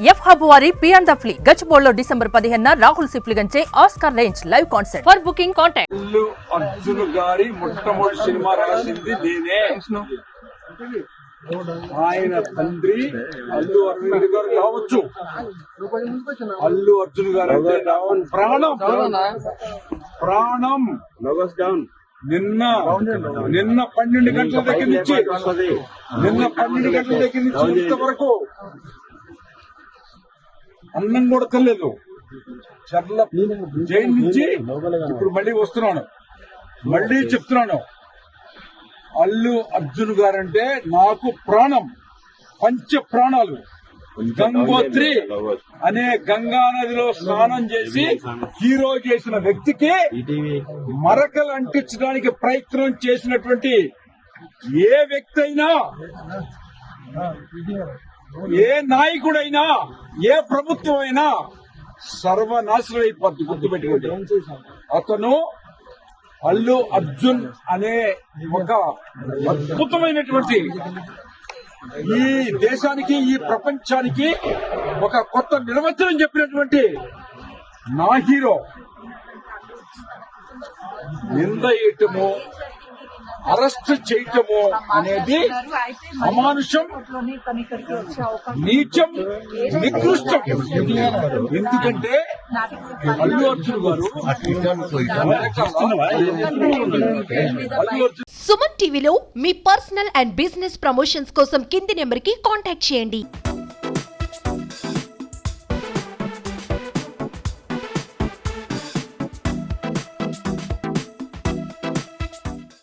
F hub వారి పియాన్ ద ఫ్లీ గచ్చిబోల్లో డిసెంబర్ పదిహేన Rahul సిప్లిగంచే Oscar range live concert. For booking contact. Allu Arjun గారి మొట్టమొదటి సినిమా రాసింది నేనే. ఆయన తండ్రి అల్లు అరవింద్ గారు కావచ్చు. అల్లు అర్జున్ గారు అంటే ప్రాణం. ప్రాణం. నిన్న నిన్న పన్నెండు గంటల దగ్గర నుంచి నిన్న పన్నెండు గంటల దగ్గర నుంచి ఇంతవరకు అన్నం కూడా తెలియదు చర్ల జైలు నుంచి ఇప్పుడు మళ్ళీ వస్తున్నాను. మళ్ళీ చెప్తున్నాను. అల్లు అర్జున్ గారంటే నాకు ప్రాణం. పంచ ప్రాణాలు. గంగోత్రి అనే గంగా నదిలో స్నానం చేసి హీరో చేసిన వ్యక్తికి మరకలు అంటించడానికి ప్రయత్నం చేసినటువంటి ఏ వ్యక్తి అయినా ఏ నాయకుడైనా ఏ ప్రభుత్వం అయినా సర్వనాశనం అయిపోద్ది గుర్తుపెట్టుకోండి. అతను అల్లు అర్జున్ అనే ఒక అద్భుతమైనటువంటి ఈ దేశానికి ఈ ప్రపంచానికి ఒక కొత్త నిర్వచనం చెప్పినటువంటి నా హీరో. నింద వేయటము అరెస్ట్ చేయటము అనేది అమానుషం నీచం నికృష్టం. ఎందుకంటే అల్లు అర్జున్ గారు సుమన్ టీవీలో మీ పర్సనల్ అండ్ బిజినెస్ ప్రమోషన్స్ కోసం కింది నెంబర్కి కాంటాక్ట్ చేయండి.